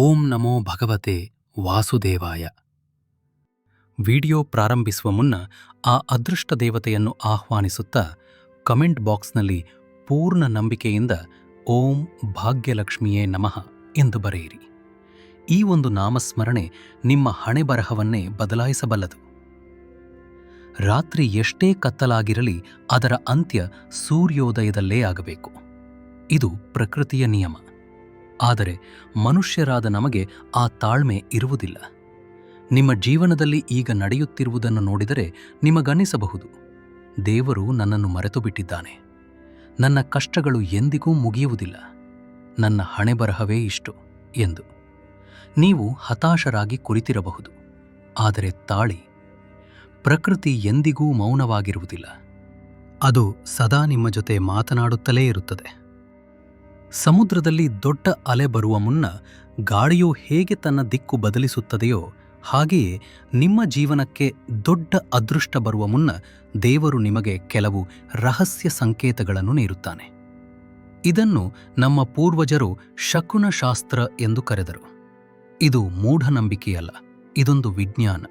ಓಂ ನಮೋ ಭಗವತೆ ವಾಸುದೇವಾಯ. ವಿಡಿಯೋ ಪ್ರಾರಂಭಿಸುವ ಮುನ್ನ ಆ ಅದೃಷ್ಟ ದೇವತೆಯನ್ನು ಆಹ್ವಾನಿಸುತ್ತಾ ಕಮೆಂಟ್ ಬಾಕ್ಸ್ನಲ್ಲಿ ಪೂರ್ಣ ನಂಬಿಕೆಯಿಂದ ಓಂ ಭಾಗ್ಯಲಕ್ಷ್ಮಿಯೇ ನಮಃ ಎಂದು ಬರೆಯಿರಿ. ಈ ಒಂದು ನಾಮಸ್ಮರಣೆ ನಿಮ್ಮ ಹಣೆಬರಹವನ್ನೇ ಬದಲಾಯಿಸಬಲ್ಲದು. ರಾತ್ರಿ ಎಷ್ಟೇ ಕತ್ತಲಾಗಿರಲಿ ಅದರ ಅಂತ್ಯ ಸೂರ್ಯೋದಯದಲ್ಲೇ ಆಗಬೇಕು. ಇದು ಪ್ರಕೃತಿಯ ನಿಯಮ. ಆದರೆ ಮನುಷ್ಯರಾದ ನಮಗೆ ಆ ತಾಳ್ಮೆ ಇರುವುದಿಲ್ಲ. ನಿಮ್ಮ ಜೀವನದಲ್ಲಿ ಈಗ ನಡೆಯುತ್ತಿರುವುದನ್ನು ನೋಡಿದರೆ ನಿಮಗನ್ನಿಸಬಹುದು ದೇವರು ನನ್ನನ್ನು ಮರೆತು ಬಿಟ್ಟಿದ್ದಾನೆ ನನ್ನ ಕಷ್ಟಗಳು ಎಂದಿಗೂ ಮುಗಿಯುವುದಿಲ್ಲ. ನನ್ನ ಹಣೆಬರಹವೇ ಇಷ್ಟು ಎಂದು. ನೀವು ಹತಾಶರಾಗಿ ಕುಳಿತಿರಬಹುದು. ಆದರೆ ತಾಳಿ ಪ್ರಕೃತಿ ಎಂದಿಗೂ ಮೌನವಾಗಿರುವುದಿಲ್ಲ. ಅದು ಸದಾ ನಿಮ್ಮ ಜೊತೆ ಮಾತನಾಡುತ್ತಲೇ ಇರುತ್ತದೆ. ಸಮುದ್ರದಲ್ಲಿ ದೊಡ್ಡ ಅಲೆ ಬರುವ ಮುನ್ನ ಗಾಳಿಯು ಹೇಗೆ ತನ್ನ ದಿಕ್ಕು ಬದಲಿಸುತ್ತದೆಯೋ ಹಾಗೆಯೇ ನಿಮ್ಮ ಜೀವನಕ್ಕೆ ದೊಡ್ಡ ಅದೃಷ್ಟ ಬರುವ ಮುನ್ನ ದೇವರು ನಿಮಗೆ ಕೆಲವು ರಹಸ್ಯ ಸಂಕೇತಗಳನ್ನು ನೀಡುತ್ತಾನೆ. ಇದನ್ನು ನಮ್ಮ ಪೂರ್ವಜರು ಶಕುನಶಾಸ್ತ್ರ ಎಂದು ಕರೆದರು. ಇದು ಮೂಢನಂಬಿಕೆಯಲ್ಲ, ಇದೊಂದು ವಿಜ್ಞಾನ.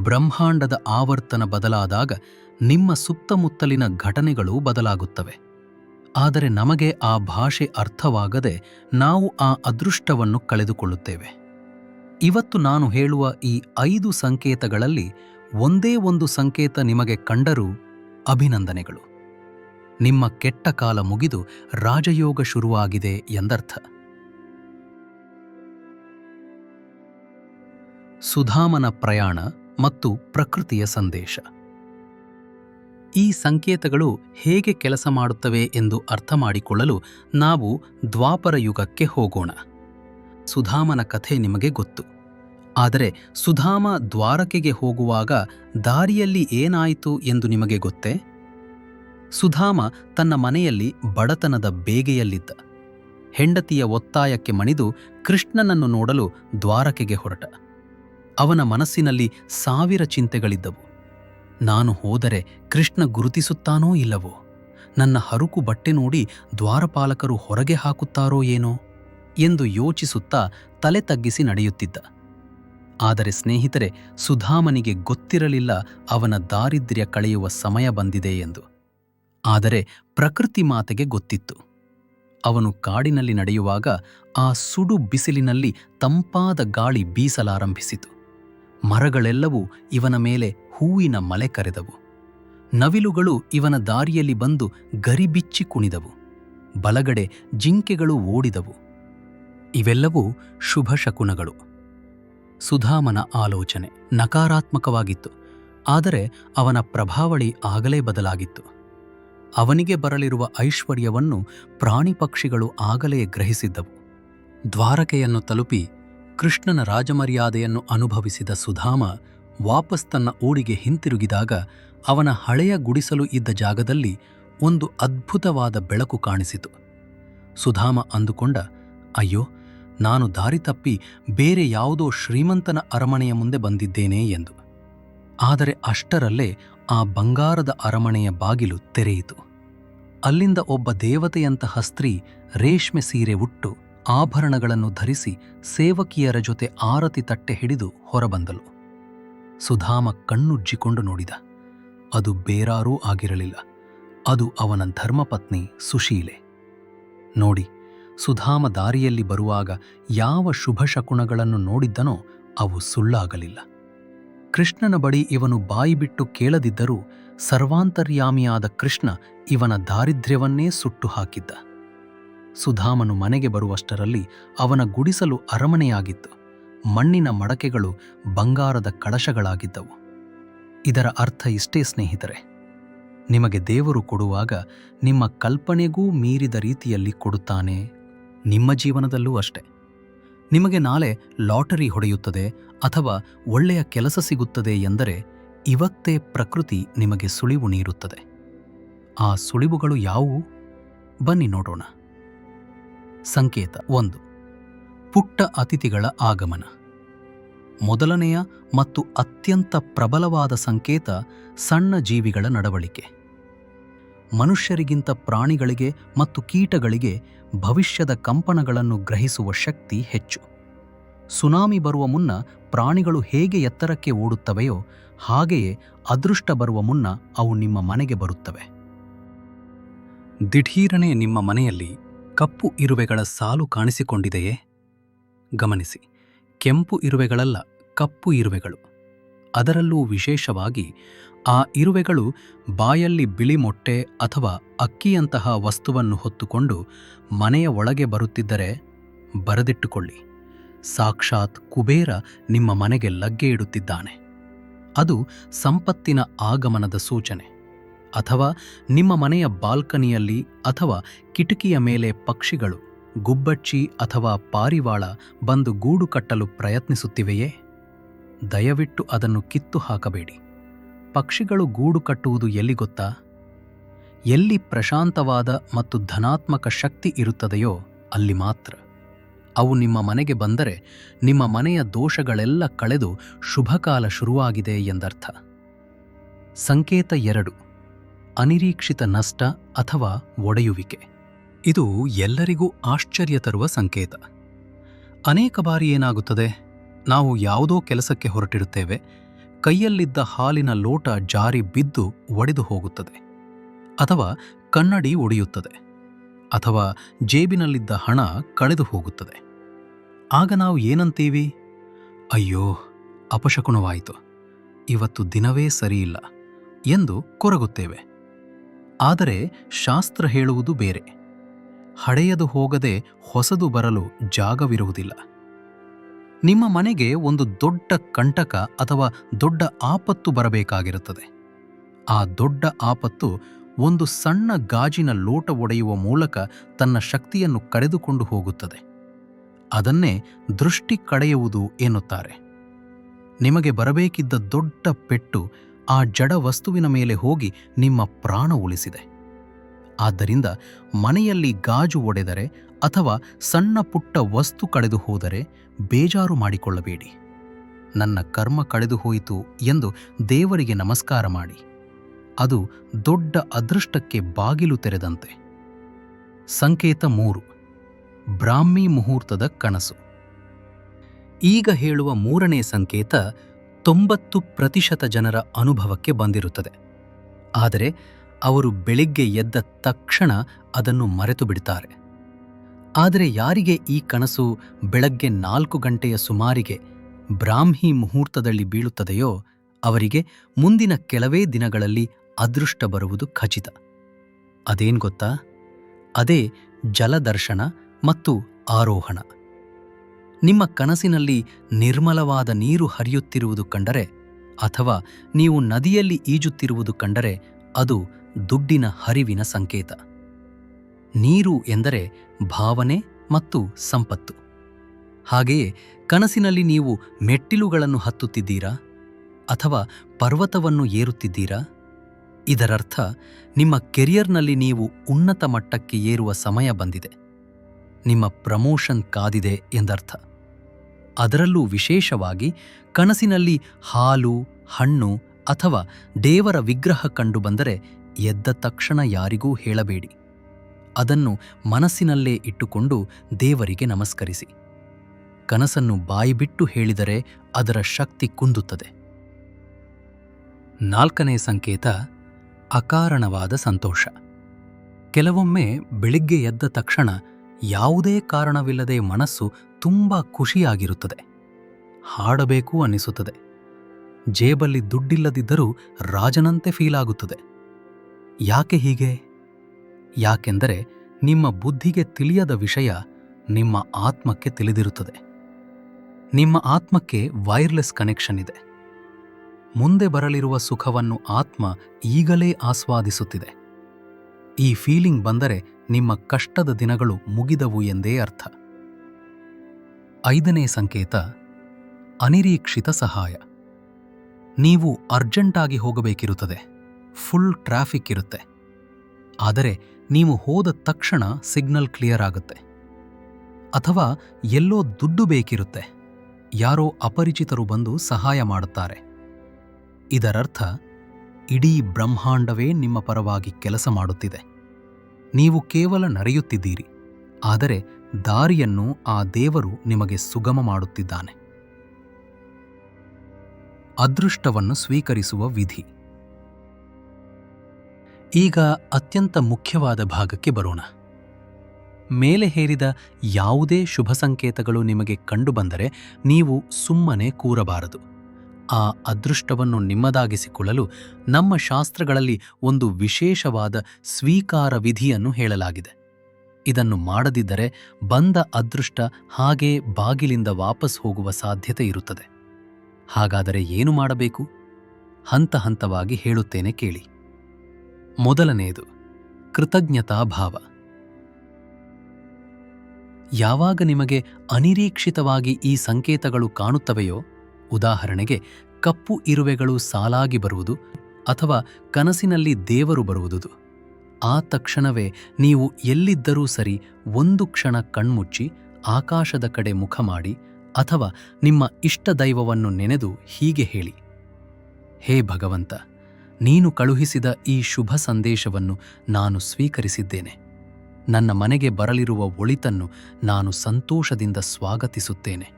ಬ್ರಹ್ಮಾಂಡದ ಆವರ್ತನ ಬದಲಾದಾಗ ನಿಮ್ಮ ಸುತ್ತಮುತ್ತಲಿನ ಘಟನೆಗಳು ಬದಲಾಗುತ್ತವೆ. ಆದರೆ ನಮಗೆ ಆ ಭಾಷೆ ಅರ್ಥವಾಗದೆ ನಾವು ಆ ಅದೃಷ್ಟವನ್ನು ಕಳೆದುಕೊಳ್ಳುತ್ತೇವೆ. ಇವತ್ತು ನಾನು ಹೇಳುವ ಈ ಐದು ಸಂಕೇತಗಳಲ್ಲಿ ಒಂದೇ ಒಂದು ಸಂಕೇತ ನಿಮಗೆ ಕಂಡರೂ ಅಭಿನಂದನೆಗಳು. ನಿಮ್ಮ ಕೆಟ್ಟ ಕಾಲ ಮುಗಿದು ರಾಜಯೋಗ ಶುರುವಾಗಿದೆ ಎಂದರ್ಥ. ಸುಧಾಮನ ಪ್ರಯಾಣ ಮತ್ತು ಪ್ರಕೃತಿಯ ಸಂದೇಶ. ಈ ಸಂಕೇತಗಳು ಹೇಗೆ ಕೆಲಸ ಮಾಡುತ್ತವೆ ಎಂದು ಅರ್ಥ ಮಾಡಿಕೊಳ್ಳಲು ನಾವು ದ್ವಾಪರ ಯುಗಕ್ಕೆ ಹೋಗೋಣ. ಸುಧಾಮನ ಕಥೆ ನಿಮಗೆ ಗೊತ್ತು. ಆದರೆ ಸುಧಾಮ ದ್ವಾರಕೆಗೆ ಹೋಗುವಾಗ ದಾರಿಯಲ್ಲಿ ಏನಾಯಿತು ಎಂದು ನಿಮಗೆ ಗೊತ್ತೇ? ಸುಧಾಮ ತನ್ನ ಮನೆಯಲ್ಲಿ ಬಡತನದ ಬೇಗೆಯಲ್ಲಿದ್ದ. ಹೆಂಡತಿಯ ಒತ್ತಾಯಕ್ಕೆ ಮಣಿದು ಕೃಷ್ಣನನ್ನು ನೋಡಲು ದ್ವಾರಕೆಗೆ ಹೊರಟ. ಅವನ ಮನಸ್ಸಿನಲ್ಲಿ ಸಾವಿರ ಚಿಂತೆಗಳಿದ್ದವು. ನಾನು ಹೋದರೆ ಕೃಷ್ಣ ಗುರುತಿಸುತ್ತಾನೋ ಇಲ್ಲವೋ? ನನ್ನ ಹರುಕು ಬಟ್ಟೆ ನೋಡಿ ದ್ವಾರಪಾಲಕರು ಹೊರಗೆ ಹಾಕುತ್ತಾರೋ ಏನೋ? ಎಂದು ಯೋಚಿಸುತ್ತಾ ತಲೆ ತಗ್ಗಿಸಿ ನಡೆಯುತ್ತಿದ್ದ. ಆದರೆ ಸ್ನೇಹಿತರೆ, ಸುಧಾಮನಿಗೆ ಗೊತ್ತಿರಲಿಲ್ಲ ಅವನ ದಾರಿದ್ರ್ಯ ಕಳೆಯುವ ಸಮಯ ಬಂದಿದೆ ಎಂದು. ಆದರೆ ಪ್ರಕೃತಿ ಮಾತೆಗೆ ಗೊತ್ತಿತ್ತು. ಅವನು ಕಾಡಿನಲ್ಲಿ ನಡೆಯುವಾಗ ಆ ಸುಡು ಬಿಸಿಲಿನಲ್ಲಿ ತಂಪಾದ ಗಾಳಿ ಬೀಸಲಾರಂಭಿಸಿತು. ಮರಗಳೆಲ್ಲವೂ ಇವನ ಮೇಲೆ ಹೂವಿನ ಮಲೆ ಕರೆದವು. ನವಿಲುಗಳು ಇವನ ದಾರಿಯಲ್ಲಿ ಬಂದು ಗರಿಬಿಚ್ಚಿ ಕುಣಿದವು. ಬಲಗಡೆ ಜಿಂಕೆಗಳು ಓಡಿದವು. ಇವೆಲ್ಲವೂ ಶುಭ ಶಕುನಗಳು. ಸುಧಾಮನ ಆಲೋಚನೆ ನಕಾರಾತ್ಮಕವಾಗಿತ್ತು. ಆದರೆ ಅವನ ಪ್ರಭಾವಳಿ ಆಗಲೇ ಬದಲಾಗಿತ್ತು. ಅವನಿಗೆ ಬರಲಿರುವ ಐಶ್ವರ್ಯವನ್ನು ಪ್ರಾಣಿ ಪಕ್ಷಿಗಳು ಆಗಲೇ ಗ್ರಹಿಸಿದ್ದವು. ದ್ವಾರಕೆಯನ್ನು ತಲುಪಿ ಕೃಷ್ಣನ ರಾಜಮರ್ಯಾದೆಯನ್ನು ಅನುಭವಿಸಿದ ಸುಧಾಮ ವಾಪಸ್ ತನ್ನ ಊರಿಗೆ ಹಿಂತಿರುಗಿದಾಗ ಅವನ ಹಳೆಯ ಗುಡಿಸಲು ಇದ್ದ ಜಾಗದಲ್ಲಿ ಒಂದು ಅದ್ಭುತವಾದ ಬೆಳಕು ಕಾಣಿಸಿತು. ಸುಧಾಮ ಅಂದುಕೊಂಡ, ಅಯ್ಯೋ, ನಾನು ದಾರಿ ತಪ್ಪಿ ಬೇರೆ ಯಾವುದೋ ಶ್ರೀಮಂತನ ಅರಮನೆಯ ಮುಂದೆ ಬಂದಿದ್ದೇನೆ ಎಂದು. ಆದರೆ ಅಷ್ಟರಲ್ಲೇ ಆ ಬಂಗಾರದ ಅರಮನೆಯ ಬಾಗಿಲು ತೆರೆಯಿತು. ಅಲ್ಲಿಂದ ಒಬ್ಬ ದೇವತೆಯಂತಹ ಸ್ತ್ರೀ ರೇಷ್ಮೆ ಸೀರೆ ಉಟ್ಟು ಆಭರಣಗಳನ್ನು ಧರಿಸಿ ಸೇವಕಿಯರ ಜೊತೆ ಆರತಿ ತಟ್ಟೆ ಹಿಡಿದು ಹೊರಬಂದಳು. ಸುಧಾಮ ಕಣ್ಣುಜ್ಜಿಕೊಂಡು ನೋಡಿದ. ಅದು ಬೇರಾರೂ ಆಗಿರಲಿಲ್ಲ. ಅದು ಅವನ ಧರ್ಮಪತ್ನಿ ಸುಶೀಲೆ. ನೋಡಿ, ಸುಧಾಮ ದಾರಿಯಲ್ಲಿ ಬರುವಾಗ ಯಾವ ಶುಭ ಶಕುನಗಳನ್ನು ನೋಡಿದ್ದನೋ ಅವು ಸುಳ್ಳಾಗಲಿಲ್ಲ. ಕೃಷ್ಣನ ಬಳಿ ಇವನು ಬಾಯಿ ಬಿಟ್ಟು ಕೇಳದಿದ್ದರೂ ಸರ್ವಾಂತರ್ಯಾಮಿಯಾದ ಕೃಷ್ಣ ಇವನ ದಾರಿದ್ರ್ಯವನ್ನೇ ಸುಟ್ಟು ಹಾಕಿದ್ದ ಸುಧಾಮನು ಮನೆಗೆ ಬರುವಷ್ಟರಲ್ಲಿ ಅವನ ಗುಡಿಸಲು ಅರಮನೆಯಾಗಿತ್ತು. ಮಣ್ಣಿನ ಮಡಕೆಗಳು ಬಂಗಾರದ ಕಳಶಗಳಾಗಿದ್ದವು. ಇದರ ಅರ್ಥ ಇಷ್ಟೇ ಸ್ನೇಹಿತರೆ, ನಿಮಗೆ ದೇವರು ಕೊಡುವಾಗ ನಿಮ್ಮ ಕಲ್ಪನೆಗೂ ಮೀರಿದ ರೀತಿಯಲ್ಲಿ ಕೊಡುತ್ತಾನೆ, ನಿಮ್ಮ ಜೀವನದಲ್ಲೂ ಅಷ್ಟೆ. ನಿಮಗೆ ನಾಳೆ ಲಾಟರಿ ಹೊಡೆಯುತ್ತದೆ ಅಥವಾ ಒಳ್ಳೆಯ ಕೆಲಸ ಸಿಗುತ್ತದೆ ಎಂದರೆ ಇವತ್ತೇ ಪ್ರಕೃತಿ ನಿಮಗೆ ಸುಳಿವು ನೀಡುತ್ತದೆ. ಆ ಸುಳಿವುಗಳು ಯಾವುವು? ಬನ್ನಿ ನೋಡೋಣ. ಸಂಕೇತ ಒಂದು. ಪುಟ್ಟ ಅತಿಥಿಗಳ ಆಗಮನ. ಮೊದಲನೆಯ ಮತ್ತು ಅತ್ಯಂತ ಪ್ರಬಲವಾದ ಸಂಕೇತ ಸಣ್ಣ ಜೀವಿಗಳ ನಡವಳಿಕೆ. ಮನುಷ್ಯರಿಗಿಂತ ಪ್ರಾಣಿಗಳಿಗೆ ಮತ್ತು ಕೀಟಗಳಿಗೆ ಭವಿಷ್ಯದ ಕಂಪನಗಳನ್ನು ಗ್ರಹಿಸುವ ಶಕ್ತಿ ಹೆಚ್ಚು. ಸುನಾಮಿ ಬರುವ ಮುನ್ನ ಪ್ರಾಣಿಗಳು ಹೇಗೆ ಎತ್ತರಕ್ಕೆ ಓಡುತ್ತವೆಯೋ ಹಾಗೆಯೇ ಅದೃಷ್ಟ ಬರುವ ಮುನ್ನ ಅವು ನಿಮ್ಮ ಮನೆಗೆ ಬರುತ್ತವೆ. ದಿಢೀರನೆ ನಿಮ್ಮ ಮನೆಯಲ್ಲಿ ಕಪ್ಪು ಇರುವೆಗಳ ಸಾಲು ಕಾಣಿಸಿಕೊಂಡಿದೆಯೇ? ಗಮನಿಸಿ. ಕೆಂಪು ಇರುವೆಗಳಲ್ಲ, ಕಪ್ಪು ಇರುವೆಗಳು. ಅದರಲ್ಲೂ ವಿಶೇಷವಾಗಿ ಆ ಇರುವೆಗಳು ಬಾಯಲ್ಲಿ ಬಿಳಿ ಮೊಟ್ಟೆ ಅಥವಾ ಅಕ್ಕಿಯಂತಹ ವಸ್ತುವನ್ನು ಹೊತ್ತುಕೊಂಡು ಮನೆಯ ಒಳಗೆ ಬರುತ್ತಿದ್ದರೆ ಬರೆದಿಟ್ಟುಕೊಳ್ಳಿ. ಸಾಕ್ಷಾತ್ ಕುಬೇರ ನಿಮ್ಮ ಮನೆಗೆ ಲಗ್ಗೆ ಇಡುತ್ತಿದ್ದಾನೆ. ಅದು ಸಂಪತ್ತಿನ ಆಗಮನದ ಸೂಚನೆ. ಅಥವಾ ನಿಮ್ಮ ಮನೆಯ ಬಾಲ್ಕನಿಯಲ್ಲಿ ಅಥವಾ ಕಿಟಕಿಯ ಮೇಲೆ ಪಕ್ಷಿಗಳು. ಗುಬ್ಬಚ್ಚಿ ಅಥವಾ ಪಾರಿವಾಳ ಬಂದು ಗೂಡು ಕಟ್ಟಲು ಪ್ರಯತ್ನಿಸುತ್ತಿವೆಯೇ? ದಯವಿಟ್ಟು ಅದನ್ನು ಕಿತ್ತು ಹಾಕಬೇಡಿ. ಪಕ್ಷಿಗಳು ಗೂಡು ಕಟ್ಟುವುದು ಎಲ್ಲಿ ಗೊತ್ತಾ? ಎಲ್ಲಿ ಪ್ರಶಾಂತವಾದ ಮತ್ತು ಧನಾತ್ಮಕ ಶಕ್ತಿ ಇರುತ್ತದೆಯೋ ಅಲ್ಲಿ ಮಾತ್ರ. ಅವು ನಿಮ್ಮ ಮನೆಗೆ ಬಂದರೆ ನಿಮ್ಮ ಮನೆಯ ದೋಷಗಳೆಲ್ಲ ಕಳೆದು ಶುಭಕಾಲ ಶುರುವಾಗಿದೆ ಎಂದರ್ಥ. ಸಂಕೇತ ಎರಡು. ಅನಿರೀಕ್ಷಿತ ನಷ್ಟ ಅಥವಾ ಒಡೆಯುವಿಕೆ. ಇದು ಎಲ್ಲರಿಗೂ ಆಶ್ಚರ್ಯ ತರುವ ಸಂಕೇತ. ಅನೇಕ ಬಾರಿ ಏನಾಗುತ್ತದೆ? ನಾವು ಯಾವುದೋ ಕೆಲಸಕ್ಕೆ ಹೊರಟಿರುತ್ತೇವೆ, ಕೈಯಲ್ಲಿದ್ದ ಹಾಲಿನ ಲೋಟ ಜಾರಿ ಬಿದ್ದು ಒಡೆದು ಹೋಗುತ್ತದೆ, ಅಥವಾ ಕನ್ನಡಿ ಒಡೆಯುತ್ತದೆ, ಅಥವಾ ಜೇಬಿನಲ್ಲಿದ್ದ ಹಣ ಕಳೆದು ಹೋಗುತ್ತದೆ. ಆಗ ನಾವು ಏನಂತೀವಿ? ಅಯ್ಯೋ, ಅಪಶಕುನವಾಯಿತು. ಇವತ್ತು ದಿನವೇ ಸರಿಯಿಲ್ಲ ಎಂದು ಕೊರಗುತ್ತೇವೆ. ಆದರೆ ಶಾಸ್ತ್ರ ಹೇಳುವುದು ಬೇರೆ. ಹಳೆಯದು ಹೋಗದೆ ಹೊಸದು ಬರಲು ಜಾಗವಿರುವುದಿಲ್ಲ. ನಿಮ್ಮ ಮನೆಗೆ ಒಂದು ದೊಡ್ಡ ಕಂಟಕ ಅಥವಾ ದೊಡ್ಡ ಆಪತ್ತು ಬರಬೇಕಾಗಿರುತ್ತದೆ. ಆ ದೊಡ್ಡ ಆಪತ್ತು ಒಂದು ಸಣ್ಣ ಗಾಜಿನ ಲೋಟ ಒಡೆಯುವ ಮೂಲಕ ತನ್ನ ಶಕ್ತಿಯನ್ನು ಕಳೆದುಕೊಂಡು ಹೋಗುತ್ತದೆ. ಅದನ್ನೇ ದೃಷ್ಟಿ ಕಡೆಯುವುದು ಎನ್ನುತ್ತಾರೆ. ನಿಮಗೆ ಬರಬೇಕಿದ್ದ ದೊಡ್ಡ ಪೆಟ್ಟು ಆ ಜಡ ವಸ್ತುವಿನ ಮೇಲೆ ಹೋಗಿ ನಿಮ್ಮ ಪ್ರಾಣ ಉಳಿಸಿದೆ. ಆದ್ದರಿಂದ ಮನೆಯಲ್ಲಿ ಗಾಜು ಒಡೆದರೆ ಅಥವಾ ಸಣ್ಣ ಪುಟ್ಟ ವಸ್ತು ಕಳೆದು ಹೋದರೆ ಬೇಜಾರು ಮಾಡಿಕೊಳ್ಳಬೇಡಿ. ನನ್ನ ಕರ್ಮ ಕಳೆದು ಹೋಯಿತು ಎಂದು ದೇವರಿಗೆ ನಮಸ್ಕಾರ ಮಾಡಿ. ಅದು ದೊಡ್ಡ ಅದೃಷ್ಟಕ್ಕೆ ಬಾಗಿಲು ತೆರೆದಂತೆ. ಸಂಕೇತ ಮೂರು. ಬ್ರಾಹ್ಮಿ ಮುಹೂರ್ತದ ಕನಸು. ಈಗ ಹೇಳುವ ಮೂರನೇ ಸಂಕೇತ ತೊಂಬತ್ತು ಪ್ರತಿಶತ ಜನರ ಅನುಭವಕ್ಕೆ ಬಂದಿರುತ್ತದೆ. ಆದರೆ ಅವರು ಬೆಳಿಗ್ಗೆ ಎದ್ದ ತಕ್ಷಣ ಅದನ್ನು ಮರೆತು ಬಿಡುತ್ತಾರೆ ಆದರೆ ಯಾರಿಗೆ ಈ ಕನಸು ಬೆಳಗ್ಗೆ ನಾಲ್ಕು ಗಂಟೆಯ ಸುಮಾರಿಗೆ ಬ್ರಾಹ್ಮಿ ಮುಹೂರ್ತದಲ್ಲಿ ಬೀಳುತ್ತದೆಯೋ ಅವರಿಗೆ ಮುಂದಿನ ಕೆಲವೇ ದಿನಗಳಲ್ಲಿ ಅದೃಷ್ಟ ಬರುವುದು ಖಚಿತ. ಅದೇನ್ ಗೊತ್ತಾ? ಅದೇ ಜಲದರ್ಶನ ಮತ್ತು ಆರೋಹಣ. ನಿಮ್ಮ ಕನಸಿನಲ್ಲಿ ನಿರ್ಮಲವಾದ ನೀರು ಹರಿಯುತ್ತಿರುವುದು ಕಂಡರೆ ಅಥವಾ ನೀವು ನದಿಯಲ್ಲಿ ಈಜುತ್ತಿರುವುದು ಕಂಡರೆ ಅದು ದುಡ್ಡಿನ ಹರಿವಿನ ಸಂಕೇತ. ನೀರು ಎಂದರೆ ಭಾವನೆ ಮತ್ತು ಸಂಪತ್ತು. ಹಾಗೆಯೇ ಕನಸಿನಲ್ಲಿ ನೀವು ಮೆಟ್ಟಿಲುಗಳನ್ನು ಹತ್ತುತ್ತಿದ್ದೀರಾ? ಅಥವಾ ಪರ್ವತವನ್ನು ಏರುತ್ತಿದ್ದೀರಾ? ಇದರರ್ಥ, ನಿಮ್ಮ ಕೆರಿಯರ್ನಲ್ಲಿ ನೀವು ಉನ್ನತ ಮಟ್ಟಕ್ಕೆ ಏರುವ ಸಮಯ ಬಂದಿದೆ. ನಿಮ್ಮ ಪ್ರಮೋಷನ್ ಕಾದಿದೆ ಎಂದರ್ಥ. ಅದರಲ್ಲೂ ವಿಶೇಷವಾಗಿ ಕನಸಿನಲ್ಲಿ ಹಾಲು, ಹಣ್ಣು ಅಥವಾ ದೇವರ ವಿಗ್ರಹ ಕಂಡುಬಂದರೆ ಎದ್ದ ತಕ್ಷಣ ಯಾರಿಗೂ ಹೇಳಬೇಡಿ. ಅದನ್ನು ಮನಸ್ಸಿನಲ್ಲೇ ಇಟ್ಟುಕೊಂಡು ದೇವರಿಗೆ ನಮಸ್ಕರಿಸಿ. ಕನಸನ್ನು ಬಾಯಿಬಿಟ್ಟು ಹೇಳಿದರೆ ಅದರ ಶಕ್ತಿ ಕುಂದುತ್ತದೆ. ನಾಲ್ಕನೇ ಸಂಕೇತ, ಅಕಾರಣವಾದ ಸಂತೋಷ. ಕೆಲವೊಮ್ಮೆ ಬೆಳಿಗ್ಗೆ ಎದ್ದ ತಕ್ಷಣ ಯಾವುದೇ ಕಾರಣವಿಲ್ಲದೆ ಮನಸ್ಸು ತುಂಬ ಖುಷಿಯಾಗಿರುತ್ತದೆ. ಹಾಡಬೇಕು ಅನ್ನಿಸುತ್ತದೆ. ಜೇಬಲ್ಲಿ ದುಡ್ಡಿಲ್ಲದಿದ್ದರೂ ರಾಜನಂತೆ ಫೀಲಾಗುತ್ತದೆ. ಯಾಕೆ ಹೀಗೆ? ಯಾಕೆಂದರೆ ನಿಮ್ಮ ಬುದ್ಧಿಗೆ ತಿಳಿಯದ ವಿಷಯ ನಿಮ್ಮ ಆತ್ಮಕ್ಕೆ ತಿಳಿದಿರುತ್ತದೆ. ನಿಮ್ಮ ಆತ್ಮಕ್ಕೆ ವೈರ್ಲೆಸ್ ಕನೆಕ್ಷನ್ ಇದೆ. ಮುಂದೆ ಬರಲಿರುವ ಸುಖವನ್ನು ಆತ್ಮ ಈಗಲೇ ಆಸ್ವಾದಿಸುತ್ತಿದೆ. ಈ ಫೀಲಿಂಗ್ ಬಂದರೆ ನಿಮ್ಮ ಕಷ್ಟದ ದಿನಗಳು ಮುಗಿದವು ಎಂದೇ ಅರ್ಥ. ಐದನೇ ಸಂಕೇತ, ಅನಿರೀಕ್ಷಿತ ಸಹಾಯ. ನೀವು ಅರ್ಜೆಂಟಾಗಿ ಹೋಗಬೇಕಿರುತ್ತದೆ. ಫುಲ್ ಟ್ರಾಫಿಕ್ ಇರುತ್ತೆ. ಆದರೆ ನೀವು ಹೋದ ತಕ್ಷಣ ಸಿಗ್ನಲ್ ಕ್ಲಿಯರ್ ಆಗುತ್ತೆ. ಅಥವಾ ಎಲ್ಲೋ ದುಡ್ಡು ಬೇಕಿರುತ್ತೆ. ಯಾರೋ ಅಪರಿಚಿತರು ಬಂದು ಸಹಾಯ ಮಾಡುತ್ತಾರೆ. ಇದರರ್ಥ, ಇಡೀ ಬ್ರಹ್ಮಾಂಡವೇ ನಿಮ್ಮ ಪರವಾಗಿ ಕೆಲಸ ಮಾಡುತ್ತಿದೆ. ನೀವು ಕೇವಲ ನಡೆಯುತ್ತಿದ್ದೀರಿ. ಆದರೆ ದಾರಿಯನ್ನು ಆ ದೇವರು ನಿಮಗೆ ಸುಗಮ ಮಾಡುತ್ತಿದ್ದಾನೆ. ಅದೃಷ್ಟವನ್ನು ಸ್ವೀಕರಿಸುವ ವಿಧಿ. ಈಗ ಅತ್ಯಂತ ಮುಖ್ಯವಾದ ಭಾಗಕ್ಕೆ ಬರೋಣ. ಮೇಲೆ ಹೇರಿದ ಯಾವುದೇ ಶುಭ ಸಂಕೇತಗಳು ನಿಮಗೆ ಕಂಡುಬಂದರೆ ನೀವು ಸುಮ್ಮನೆ ಕೂರಬಾರದು. ಆ ಅದೃಷ್ಟವನ್ನು ನಿಮ್ಮದಾಗಿಸಿಕೊಳ್ಳಲು ನಮ್ಮ ಶಾಸ್ತ್ರಗಳಲ್ಲಿ ಒಂದು ವಿಶೇಷವಾದ ಸ್ವೀಕಾರ ವಿಧಿಯನ್ನು ಹೇಳಲಾಗಿದೆ. ಇದನ್ನು ಮಾಡದಿದ್ದರೆ ಬಂದ ಅದೃಷ್ಟ ಹಾಗೇ ಬಾಗಿಲಿಂದ ವಾಪಸ್ ಹೋಗುವ ಸಾಧ್ಯತೆ ಇರುತ್ತದೆ. ಹಾಗಾದರೆ ಏನು ಮಾಡಬೇಕು? ಹಂತ ಹಂತವಾಗಿ ಹೇಳುತ್ತೇನೆ ಕೇಳಿ. ಮೊದಲನೆಯದು, ಕೃತಜ್ಞತಾ ಭಾವ. ಯಾವಾಗ ನಿಮಗೆ ಅನಿರೀಕ್ಷಿತವಾಗಿ ಈ ಸಂಕೇತಗಳು ಕಾಣುತ್ತವೆಯೋ, ಉದಾಹರಣೆಗೆ ಕಪ್ಪು ಇರುವೆಗಳು ಸಾಲಾಗಿ ಬರುವುದು ಅಥವಾ ಕನಸಿನಲ್ಲಿ ದೇವರು ಬರುವುದು ಆ ತಕ್ಷಣವೇ ನೀವು ಎಲ್ಲಿದ್ದರೂ ಸರಿ ಒಂದು ಕ್ಷಣ ಕಣ್ಮುಚ್ಚಿ, ಆಕಾಶದ ಕಡೆ ಮುಖ ಮಾಡಿ ಅಥವಾ ನಿಮ್ಮ ಇಷ್ಟ ದೈವವನ್ನು ನೆನೆದು ಹೀಗೆ ಹೇಳಿ, ಹೇ ಭಗವಂತ ನೀನು ಕಳುಹಿಸಿದ ಈ ಶುಭ ಸಂದೇಶವನ್ನು ನಾನು ಸ್ವೀಕರಿಸಿದ್ದೇನೆ. ನನ್ನ ಮನೆಗೆ ಬರಲಿರುವ ಒಳಿತನ್ನು ನಾನು ಸಂತೋಷದಿಂದ ಸ್ವಾಗತಿಸುತ್ತೇನೆ.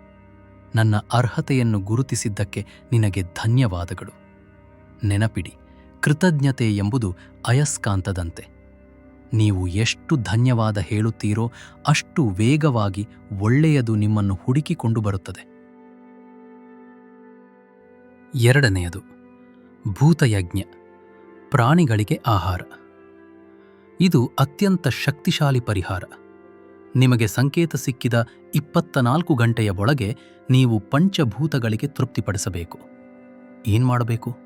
ನನ್ನ ಅರ್ಹತೆಯನ್ನು ಗುರುತಿಸಿದ್ದಕ್ಕೆ ನಿನಗೆ ಧನ್ಯವಾದಗಳು. ನೆನಪಿಡಿ, ಕೃತಜ್ಞತೆ ಎಂಬುದು ಅಯಸ್ಕಾಂತದಂತೆ. ನೀವು ಎಷ್ಟು ಧನ್ಯವಾದ ಹೇಳುತ್ತೀರೋ ಅಷ್ಟು ವೇಗವಾಗಿ ಒಳ್ಳೆಯದು ನಿಮ್ಮನ್ನು ಹುಡುಕಿಕೊಂಡು ಬರುತ್ತದೆ. ಎರಡನೆಯದು ಭೂತಯಜ್ಞ, ಪ್ರಾಣಿಗಳಿಗೆ ಆಹಾರ. ಇದು ಅತ್ಯಂತ ಶಕ್ತಿಶಾಲಿ ಪರಿಹಾರ. ನಿಮಗೆ ಸಂಕೇತ ಸಿಕ್ಕಿದ ಇಪ್ಪತ್ತ ನಾಲ್ಕು ಗಂಟೆಯ ಒಳಗೆ ನೀವು ಪಂಚಭೂತಗಳಿಗೆ ತೃಪ್ತಿಪಡಿಸಬೇಕು. ಏನ್ಮಾಡಬೇಕು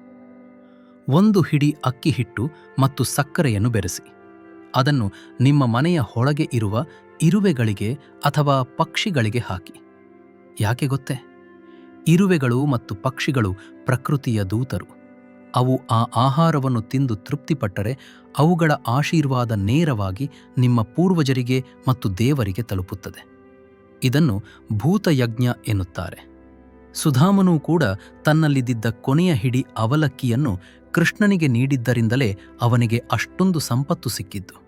ಒಂದು ಹಿಡಿ ಅಕ್ಕಿ ಹಿಟ್ಟು ಮತ್ತು ಸಕ್ಕರೆಯನ್ನು ಬೆರೆಸಿ. ಅದನ್ನು ನಿಮ್ಮ ಮನೆಯ ಹೊಳಗೆ ಇರುವ ಇರುವೆಗಳಿಗೆ ಅಥವಾ ಪಕ್ಷಿಗಳಿಗೆ ಹಾಕಿ. ಯಾಕೆ ಗೊತ್ತೇ? ಇರುವೆಗಳು ಮತ್ತು ಪಕ್ಷಿಗಳು ಪ್ರಕೃತಿಯ ದೂತರು. ಅವು ಆ ಆಹಾರವನ್ನು ತಿಂದು ತೃಪ್ತಿಪಟ್ಟರೆ ಅವುಗಳ ಆಶೀರ್ವಾದ ನೇರವಾಗಿ ನಿಮ್ಮ ಪೂರ್ವಜರಿಗೆ ಮತ್ತು ದೇವರಿಗೆ ತಲುಪುತ್ತದೆ. ಇದನ್ನು ಭೂತಯಜ್ಞ ಎನ್ನುತ್ತಾರೆ. ಸುಧಾಮನೂ ಕೂಡ ತನ್ನಲ್ಲಿದ್ದ ಕೊನೆಯ ಹಿಡಿ ಅವಲಕ್ಕಿಯನ್ನು ಕೃಷ್ಣನಿಗೆ ನೀಡಿದ್ದರಿಂದಲೇ ಅವನಿಗೆ ಅಷ್ಟೊಂದು ಸಂಪತ್ತು ಸಿಕ್ಕಿದ್ದು.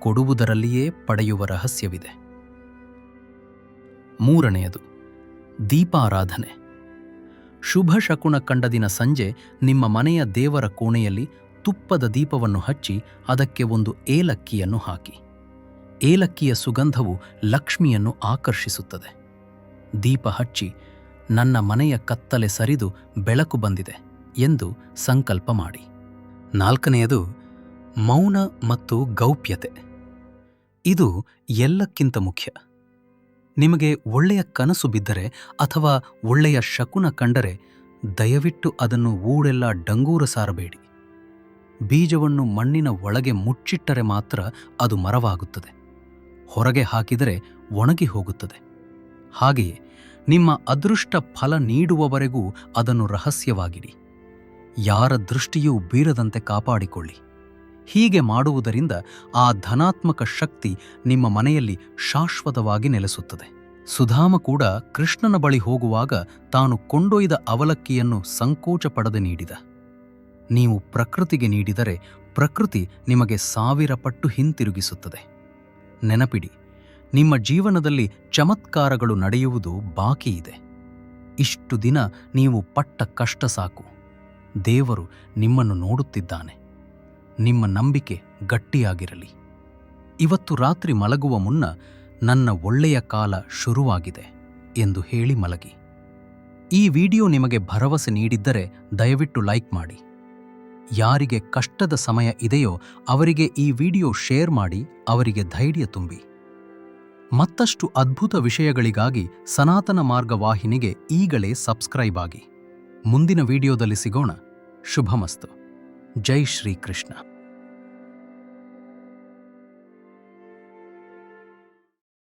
ಕೊಡುವುದರಲ್ಲಿಯೇ ಪಡೆಯುವ ರಹಸ್ಯವಿದೆ. ಮೂರನೆಯದು, ದೀಪಾರಾಧನೆ. ಶುಭ ಶಕುನ ಕಂಡ ದಿನ ಸಂಜೆ ನಿಮ್ಮ ಮನೆಯ ದೇವರ ಕೋಣೆಯಲ್ಲಿ ತುಪ್ಪದ ದೀಪವನ್ನು ಹಚ್ಚಿ ಅದಕ್ಕೆ ಒಂದು ಏಲಕ್ಕಿಯನ್ನು ಹಾಕಿ. ಏಲಕ್ಕಿಯ ಸುಗಂಧವು ಲಕ್ಷ್ಮಿಯನ್ನು ಆಕರ್ಷಿಸುತ್ತದೆ. ದೀಪ ಹಚ್ಚಿ ನನ್ನ ಮನೆಯ ಕತ್ತಲೆ ಸರಿದು ಬೆಳಕು ಬಂದಿದೆ ಎಂದು ಸಂಕಲ್ಪ ಮಾಡಿ. ನಾಲ್ಕನೆಯದು, ಮೌನ ಮತ್ತು ಗೌಪ್ಯತೆ. ಇದು ಎಲ್ಲಕ್ಕಿಂತ ಮುಖ್ಯ. ನಿಮಗೆ ಒಳ್ಳೆಯ ಕನಸು ಬಿದ್ದರೆ ಅಥವಾ ಒಳ್ಳೆಯ ಶಕುನ ಕಂಡರೆ ದಯವಿಟ್ಟು ಅದನ್ನು ಊಡೆಲ್ಲ ಡಂಗೂರ ಸಾರಬೇಡಿ. ಬೀಜವನ್ನು ಮಣ್ಣಿನ ಒಳಗೆ ಮುಚ್ಚಿಟ್ಟರೆ ಮಾತ್ರ ಅದು ಮರವಾಗುತ್ತದೆ. ಹೊರಗೆ ಹಾಕಿದರೆ ಒಣಗಿ ಹೋಗುತ್ತದೆ. ಹಾಗೆಯೇ ನಿಮ್ಮ ಅದೃಷ್ಟ ಫಲ ನೀಡುವವರೆಗೂ ಅದನ್ನು ರಹಸ್ಯವಾಗಿಡಿ. ಯಾರ ದೃಷ್ಟಿಯೂ ಬೀರದಂತೆ ಕಾಪಾಡಿಕೊಳ್ಳಿ. ಹೀಗೆ ಮಾಡುವುದರಿಂದ ಆ ಧನಾತ್ಮಕ ಶಕ್ತಿ ನಿಮ್ಮ ಮನೆಯಲ್ಲಿ ಶಾಶ್ವತವಾಗಿ ನೆಲೆಸುತ್ತದೆ. ಸುಧಾಮ ಕೂಡ ಕೃಷ್ಣನ ಬಳಿ ಹೋಗುವಾಗ ತಾನು ಕೊಂಡೊಯ್ದ ಅವಲಕ್ಕಿಯನ್ನು ಸಂಕೋಚ ಪಡೆದು ನೀಡಿದ. ನೀವು ಪ್ರಕೃತಿಗೆ ನೀಡಿದರೆ ಪ್ರಕೃತಿ ನಿಮಗೆ ಸಾವಿರ ಪಟ್ಟು ಹಿಂತಿರುಗಿಸುತ್ತದೆ. ನೆನಪಿಡಿ, ನಿಮ್ಮ ಜೀವನದಲ್ಲಿ ಚಮತ್ಕಾರಗಳು ನಡೆಯುವುದು ಬಾಕಿ ಇದೆ. ಇಷ್ಟು ದಿನ ನೀವು ಪಟ್ಟ ಕಷ್ಟ ಸಾಕು. ದೇವರು ನಿಮ್ಮನ್ನು ನೋಡುತ್ತಿದ್ದಾನೆ. ನಿಮ್ಮ ನಂಬಿಕೆ ಗಟ್ಟಿಯಾಗಿರಲಿ. ಇವತ್ತು ರಾತ್ರಿ ಮಲಗುವ ಮುನ್ನ ನನ್ನ ಒಳ್ಳೆಯ ಕಾಲ ಶುರುವಾಗಿದೆ ಎಂದು ಹೇಳಿ ಮಲಗಿ. ಈ ವಿಡಿಯೋ ನಿಮಗೆ ಭರವಸೆ ನೀಡಿದ್ದರೆ ದಯವಿಟ್ಟು ಲೈಕ್ ಮಾಡಿ. ಯಾರಿಗೆ ಕಷ್ಟದ ಸಮಯ ಇದೆಯೋ ಅವರಿಗೆ ಈ ವಿಡಿಯೋ ಶೇರ್ ಮಾಡಿ, ಅವರಿಗೆ ಧೈರ್ಯ ತುಂಬಿ. ಮತ್ತಷ್ಟು ಅದ್ಭುತ ವಿಷಯಗಳಿಗಾಗಿ ಸನಾತನ ಮಾರ್ಗ ವಾಹಿನಿಗೆ ಈಗಲೇ ಸಬ್ಸ್ಕ್ರೈಬ್ ಆಗಿ. ಮುಂದಿನ ವಿಡಿಯೋದಲ್ಲಿ ಸಿಗೋಣ. ಶುಭಮಸ್ತು. जय श्री कृष्ण।